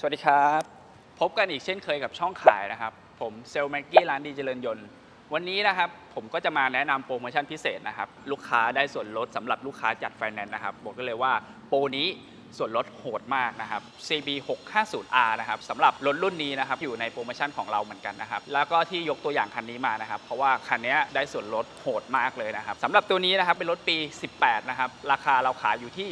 สวัสดีครับ พบกันอีกเช่นเคยกับช่องขายนะครับ ผมเซลแม็กกี้ร้านดีเจริญยนต์ วันนี้นะครับผมก็จะมาแนะนำโปรโมชั่นพิเศษนะครับ ลูกค้าได้ส่วนลดสำหรับลูกค้าจัดไฟแนนซ์นะครับ บอกได้เลยว่าโปรนี้ ส่วนลดโหดมากนะครับ CB 650R นะครับสำหรับรถรุ่นนี้นะครับอยู่ในโปรโมชั่นของเราเหมือนกันนะครับ แล้วก็ที่ยกตัวอย่างคันนี้มานะครับ เพราะว่าคันนี้ได้ส่วนลดโหดมากเลยนะครับสำหรับตัวนี้นะครับเป็นรถปี 18 นะครับ ราคาเราขายอยู่ที่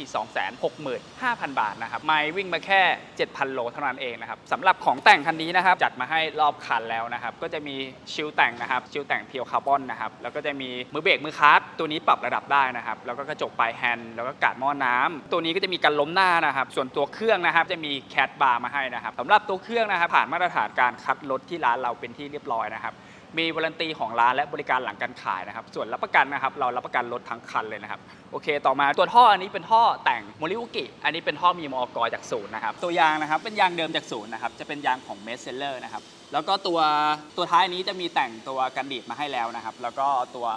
265,000 บาทนะครับไม่วิ่งมาแค่ 7,000 โลเท่านั้นเองนะครับสำหรับของแต่งคันนี้นะครับจัดมาให้รอบคันแล้วนะครับ ก็จะมีชิลแต่งนะครับชิลแต่งเพียวคาร์บอนนะครับแล้วก็จะมีมือเบรกมือคาร์ดตัวนี้ปรับระดับได้นะครับแล้วก็กระจกปลายแฮนด์แล้วก็กาดหม้อน้ำตัวนี้ก็จะมีการล้มหน้านะครับ ส่วนตัวเครื่องนะครับจะมีแคดบาร์มาให้นะครับสำหรับตัวเครื่องนะครับ ผ่านมาตรฐานการคัดรถที่ร้านเราเป็นที่เรียบร้อยนะครับ มีวารันตีของร้านและบริการหลังการขายนะครับ ส่วนรับประกันนะครับ เรารับประกันรถทั้งคันเลยนะครับ โอเค ต่อมาตัวท่ออันนี้เป็นท่อแต่งโมริอุกิ อันนี้เป็นท่อมีมอกจากศูนย์นะครับ ตัวยางนะครับเป็นยางเดิมจากศูนย์นะครับ จะเป็นยางของเมสเซลเลอร์นะครับ แล้วก็ตัวตัวท้ายนี้จะมีแต่งตัวกันดีดมาให้แล้วนะครับ แล้วก็ตัว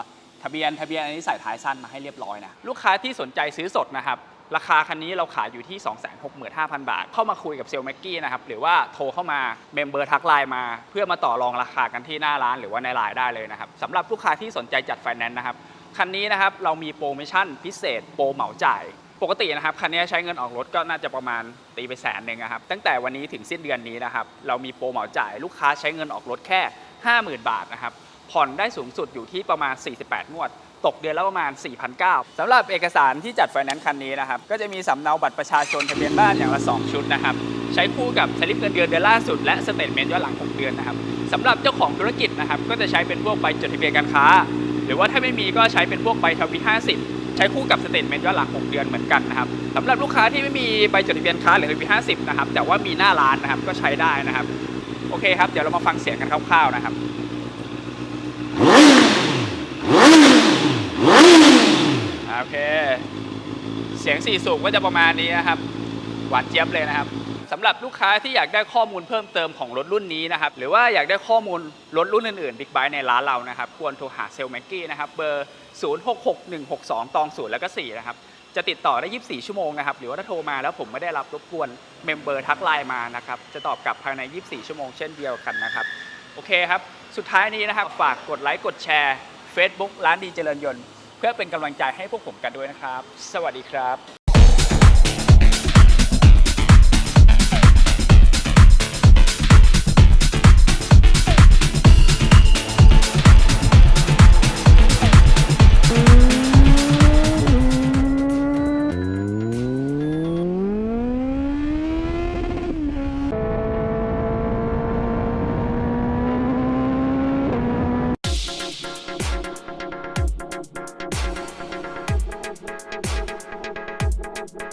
ทะเบียนทะเบียนอันนี้ใส่ท้ายสั้นมาให้เรียบร้อยนะ ลูกค้าที่สนใจซื้อสดนะครับ ราคาคันนี้เราขายอยู่ที่ 265,000 บาท เข้ามาคุยกับเซลล์แม็กกี้นะครับ หรือว่าโทรเข้ามาเมมเบอร์ทักไลน์มา เพื่อมาต่อรองราคากันที่หน้าร้านหรือว่าในไลน์ได้เลยนะครับสำหรับลูกค้าที่สนใจจัดไฟแนนซ์นะครับ คันนี้นะครับเรามีโปรโมชั่นพิเศษ โปรเหมาจ่ายปกตินะครับคันนี้ใช้เงินออกรถก็น่าจะประมาณตีไปแสนหนึ่งนะครับตั้งแต่วันนี้ถึงสิ้นเดือนนี้นะครับเรามีโปรเหมาจ่ายลูกค้าใช้เงินออกรถแค่ 50,000 บาทนะครับผ่อนได้สูงสุดอยู่ที่ประมาณ 48 งวด ตกเดือนละประมาณ 4,900สำหรับเอกสารที่จัดไฟแนนซ์คันนี้นะครับ ก็จะมีสำเนาบัตรประชาชนทะเบียนบ้านอย่างละ 2 ชุดนะครับ ใช้คู่กับสลิปเงินเดือนเดือนล่าสุดและสเตทเมนต์ย้อนหลัง 6 เดือนนะครับสำหรับเจ้าของธุรกิจนะครับ ก็จะใช้เป็นพวกใบจดทะเบียนการค้า หรือว่าถ้าไม่มีก็ใช้เป็นพวกใบทวี50 ใช้คู่กับสเตทเมนต์ย้อนหลัง 6 เดือนเหมือนกันนะครับสำหรับลูกค้าที่ไม่มีใบจดทะเบียนค้าหรือทวี50นะครับแต่ว่ามีหน้าร้านนะครับก็ใช้ได้นะครับโอเคครับเดี๋ยวเรามาฟังเสียงกันคร่าวๆนะครับ โอเค เสียงสี่สูบก็จะประมาณนี้นะครับ หวานเจี๊ยบเลยนะครับสำหรับลูกค้าที่อยากได้ข้อมูลเพิ่มเติมของรถรุ่นนี้นะครับ หรือว่าอยากได้ข้อมูลรถรุ่นอื่นๆบิ๊กไบค์ในร้านเรานะครับ ควรโทรหาเซลล์แม็กกี้นะครับ เบอร์ 066162ตอง0แล้วก็4นะครับ จะติดต่อได้ 24 ชั่วโมงนะครับ หรือว่าถ้าโทรมาแล้วผมไม่ได้รับรบกวนเมมเบอร์ทักไลน์มานะครับ จะตอบกลับภายใน 24 ชั่วโมงเช่นเดียวกันนะครับ โอเคครับ สุดท้ายนี้นะครับ ฝากกดไลค์ กดแชร์ Facebook ร้านดีเจริญยนต์ เพื่อเป็นกำลังใจให้พวกผมกันด้วยนะครับ สวัสดีครับ